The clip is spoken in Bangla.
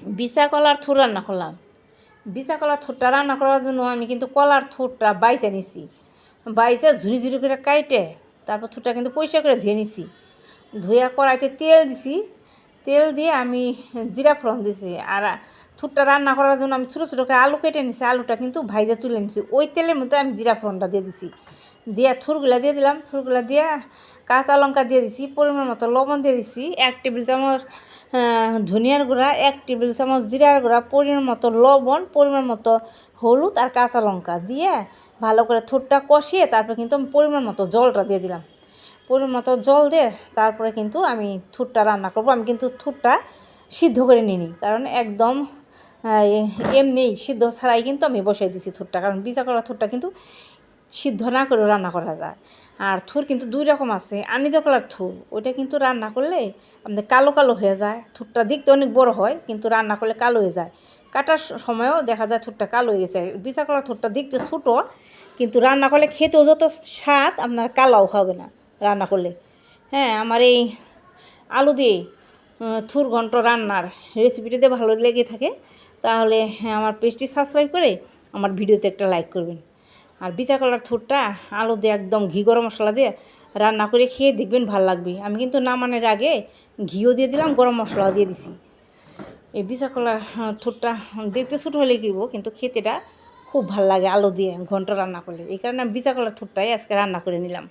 বিচা কলার থুর রান্না করলাম। বিচা কলার থুরটা রান্না করার জন্য আমি কিন্তু কলার থুরটা বাইছে নিছি। বাইছে ঝুড়ি ঝুড়ি করে কাইটে, তারপর থুরটা কিন্তু পরিষ্কার করে ধুয়ে নিছি। ধুয়ে কড়াইতে তেল দিছি। তেল দিয়ে আমি জিরা ফোড়ন দিছি। আর থুরটা রান্না করার জন্য আমি ছোটো ছোটো করে আলু কেটে নিছি। আলুটা কিন্তু ভাইজা তুলে নিছি। ওই তেলের মধ্যে আমি জিরা ফোড়নটা দিয়ে দিছি। দিয়ে থুরগুলা দিয়ে দিলাম, থুরগুলা দিয়ে কাঁচা লঙ্কা দিয়ে দিছি, পরিমাণ মতো লবণ দিয়ে দিছি, এক টেবিল চামচ ধনিয়ার গুঁড়া, এক টেবিল চামচ জিরার গুঁড়া, পরিমাণ মতো লবণ, পরিমাণ মতো হলুদ আর কাঁচা লঙ্কা দিয়ে ভালো করে থুরটা কষিয়ে তারপরে কিন্তু আমি পরিমাণ মতো জলটা দিয়ে দিলাম। পরিমাণ মতো জল দিয়ে তারপরে কিন্তু আমি থুরটা রান্না করব। আমি কিন্তু থুরটা সিদ্ধ করে নিই কারণ একদম এমনি সিদ্ধ ছাড়াই কিন্তু আমি বসাই দিছি থুরটা, কারণ বিচা করা থুরটা কিন্তু সিদ্ধ না করেও রান্না করা যায়। আর থুর কিন্তু দুই রকম আছে আনিজা কলার থুর। ওইটা কিন্তু রান্না করলে আপনার কালো কালো হয়ে যায়। থুরটা দেখতে অনেক বড় হয় কিন্তু রান্না করলে কালো হয়ে যায়। কাটার সময়ও দেখা যায় থুরটা কালো হয়ে গেছে। বিচা কলার থুরটা দেখতে ছোটো কিন্তু রান্না করলে খেতেও যত স্বাদ আপনার কালাও হবে না রান্না করলে। হ্যাঁ আমার এই আলু দিয়ে থুর ঘন্ট রান্নার রেসিপিটা যদি ভালো লেগে থাকে তাহলে হ্যাঁ, আমার পেজটি সাবস্ক্রাইব করে আমার ভিডিওতে একটা লাইক করবেন। আর বিচা কলার থুটটা আলু দিয়ে একদম ঘি গরম মশলা দিয়ে রান্না করে খেয়ে দেখবেন ভালো লাগবে। আমি কিন্তু নামানের আগে ঘিও দিয়ে দিলাম, গরম মশলাও দিয়ে দিছি। এই বিচা কলার থুটটা দেখতে ছোটো হলে কিব কিন্তু খেতেটা খুব ভালো লাগে আলু দিয়ে ঘন্ট রান্না করলে। এই কারণে আমি বিচা কলার থুরটাই আজকে রান্না করে নিলাম।